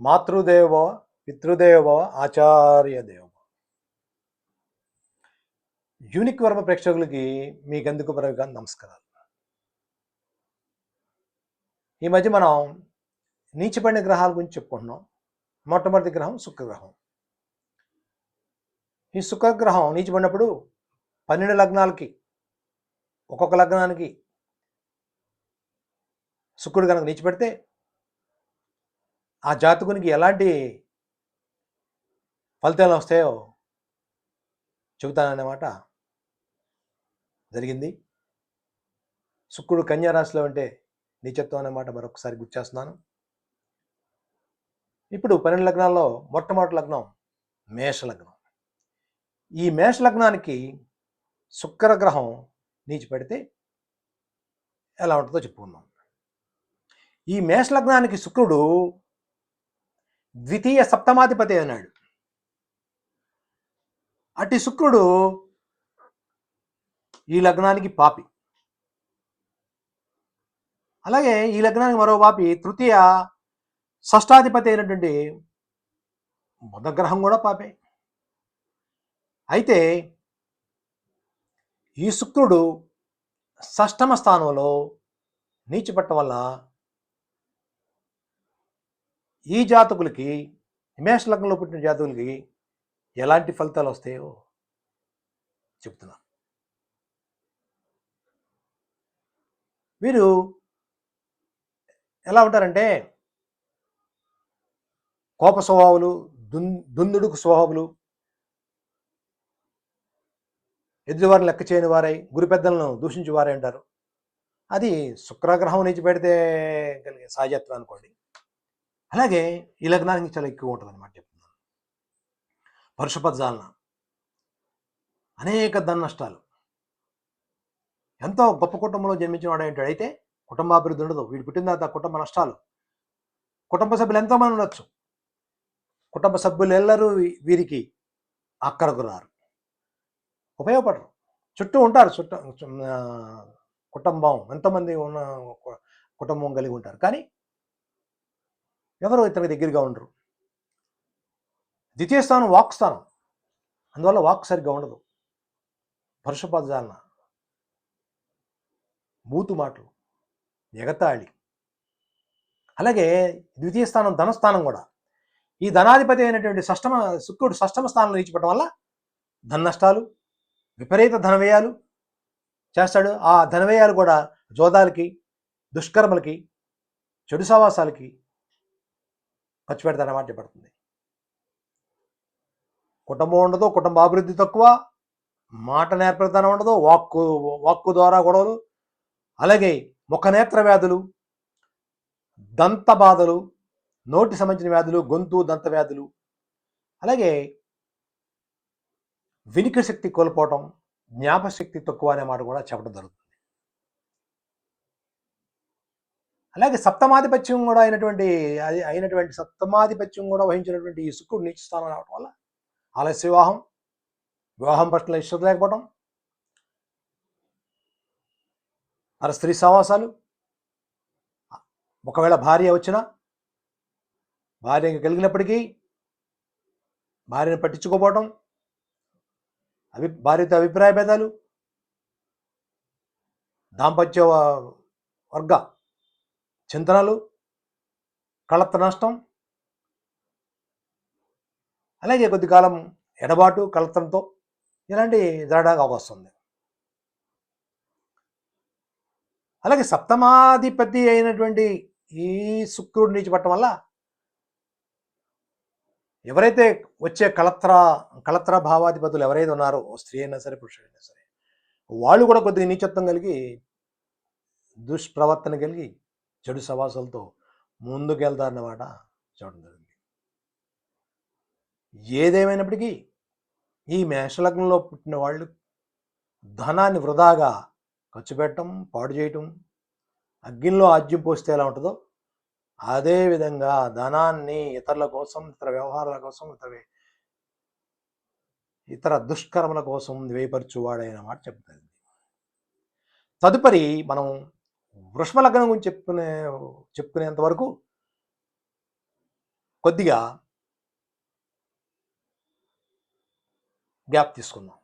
మాతృదేవ పితృదేవ ఆచార్య దేవ యూనిక్ వర్మ ప్రేక్షకులకి మీకెందుకు మరొక నమస్కారాలు. ఈ మధ్య మనం నీచపడిన గ్రహాల గురించి చెప్పుకుంటున్నాం. మొట్టమొదటి గ్రహం శుక్రగ్రహం. ఈ శుక్రగ్రహం నీచిపడినప్పుడు పన్నెండు లగ్నాలకి ఒక్కొక్క లగ్నానికి శుక్రుడు కనుక నీచిపెడితే ఆ జాతకునికి ఎలాంటి ఫలితాలు వస్తాయో చెబుతానన్నమాట జరిగింది. శుక్రుడు కన్యా రాశిలో ఉంటే నీచత్వం అన్నమాట మరొకసారి గుర్తిస్తున్నాను ఇప్పుడు పన్నెండు లగ్నాల్లో మొట్టమొదటి లగ్నం మేష లగ్నం. ఈ మేష లగ్నానికి శుక్రగ్రహం నీచి పెడితే ఎలా ఉంటుందో చెప్పుకుందాం. ఈ మేష లగ్నానికి శుక్రుడు ద్వితీయ సప్తమాధిపతి అన్నాడు అటు శుక్రుడు ఈ లగ్నానికి పాపి. అలాగే ఈ లగ్నానికి మరో పాపి తృతీయ షష్టాధిపతి అయినటువంటి బుధగ్రహం కూడా పాపే. అయితే ఈ శుక్రుడు షష్టమ స్థానంలో నీచిపట్టం వల్ల ఈ జాతకులకి మేష లగ్నంలో పుట్టిన జాతకులకి ఎలాంటి ఫలితాలు వస్తాయో చెప్తున్నాను. వీరు ఎలా ఉంటారంటే కోప స్వభావులు దున్ దుందుడుకు స్వభావులు ఎదుటివారిని లెక్క చేయని వారై గురి పెద్దలను దూషించి వారై అంటారు అది శుక్రగ్రహం నుంచి పెడితే కలిగే సహజత్వం అనుకోండి. అలాగే ఈ లగ్నానికి చాలా ఎక్కువ ఉంటుంది అనమాట చెప్తున్నాను పరుషపద్జాలన అనేక ధన నష్టాలు. ఎంతో గొప్ప కుటుంబంలో జన్మించిన వాడు ఏంటాడు అయితే కుటుంబాభివృద్ధి ఉండదు. వీడు పుట్టిన తర్వాత కుటుంబ నష్టాలు. కుటుంబ సభ్యులు ఎంతోమంది ఉండొచ్చు. కుటుంబ సభ్యులు ఎల్లరూ వీరికి అక్కరకు రారు ఉపయోగపడరు. చుట్టూ ఉంటారు. చుట్టూ కుటుంబం. ఎంతమంది ఉన్న కుటుంబం కలిగి ఉంటారు. కానీ ఎవరు ఇతనికి దగ్గరగా ఉండరు. ద్వితీయ స్థానం వాక్ స్థానం. అందువల్ల వాక్ సరిగ్గా ఉండదు. పరుషపదాలన మూతు మాటలు. ఎగతాళి. అలాగే ద్వితీయ స్థానం ధనస్థానం కూడా. ఈ ధనాధిపతి అయినటువంటి షష్టమ శుక్రుడు షష్టమ స్థానంలో నిలిచిపెట్టడం వల్ల ధన నష్టాలు విపరీత ధన వ్యయాలు చేస్తాడు. ఆ ధన వ్యయాలు కూడా జోదాలకి దుష్కర్మలకి చెడు సావాసాలకి ఖర్చు పెడతాడన్నమాట చెప్పబడుతుంది. కుటుంబం ఉండదు కుటుంబ అభివృద్ధి తక్కువ మాట నేర్పరితనం ఉండదు వాక్కు వాక్కు ద్వారా గొడవలు అలాగే ముఖ నేత్ర వ్యాధులు దంత బాధలు నోటి సంబంధించిన వ్యాధులు గొంతు దంత వ్యాధులు అలాగే వినికిడి శక్తి కోల్పోవటం జ్ఞాపశక్తి తక్కువ అనే మాట కూడా చెప్పడం జరుగుతుంది. అలాగే సప్తమాధిపత్యం కూడా అయినటువంటి అది అయినటువంటి సప్తమాధిపత్యం కూడా వహించినటువంటి ఈ శుక్రుడు నీచ స్థానం రావడం వల్ల ఆలస్య వివాహం వివాహం పట్ల ఇష్టత లేకపోవడం మరి స్త్రీ సమాసాలు ఒకవేళ భార్య వచ్చినా భార్య కలిగినప్పటికీ భార్యను పట్టించుకోపోవటం అభి భార్యతో అభిప్రాయ భేదాలు దాంపత్య వర్గ చింతనలు కళత్త నష్టం. అలాగే కొద్ది కాలం ఎడబాటు కలత్తంతో ఇలాంటి దరడాగా వస్తుంది. అలాగే సప్తమాధిపతి అయినటువంటి ఈ శుక్రుడి నుంచి పట్టడం వల్ల ఎవరైతే వచ్చే కలత్ర కలత్ర భావాధిపతులు ఎవరైతే ఉన్నారో స్త్రీ అయినా సరే పురుషుడైనా సరే వాళ్ళు కూడా కొద్దిగా నీచత్వం కలిగి దుష్ప్రవర్తన కలిగి చెడు సవాసాలతో ముందుకెళ్తారన్నమాట చూడడం జరిగింది. ఏదేమైనప్పటికీ ఈ మేషలగ్నంలో పుట్టిన వాళ్ళు ధనాన్ని వృధాగా ఖర్చు పెట్టడం పాడు చేయటం అగ్నిలో ఆజ్యం పోస్తే ఎలా ఉంటుందో అదేవిధంగా ధనాన్ని ఇతరుల కోసం ఇతర వ్యవహారాల కోసం ఇతర ఇతర దుష్కర్మల కోసం వేయపరచువాడైన మాట చెప్తుంది తదుపరి మనం వృషభ లగ్నం గురించి చెప్పుకునే చెప్పుకునేంత వరకు కొద్దిగా గ్యాప్ తీసుకుందాం.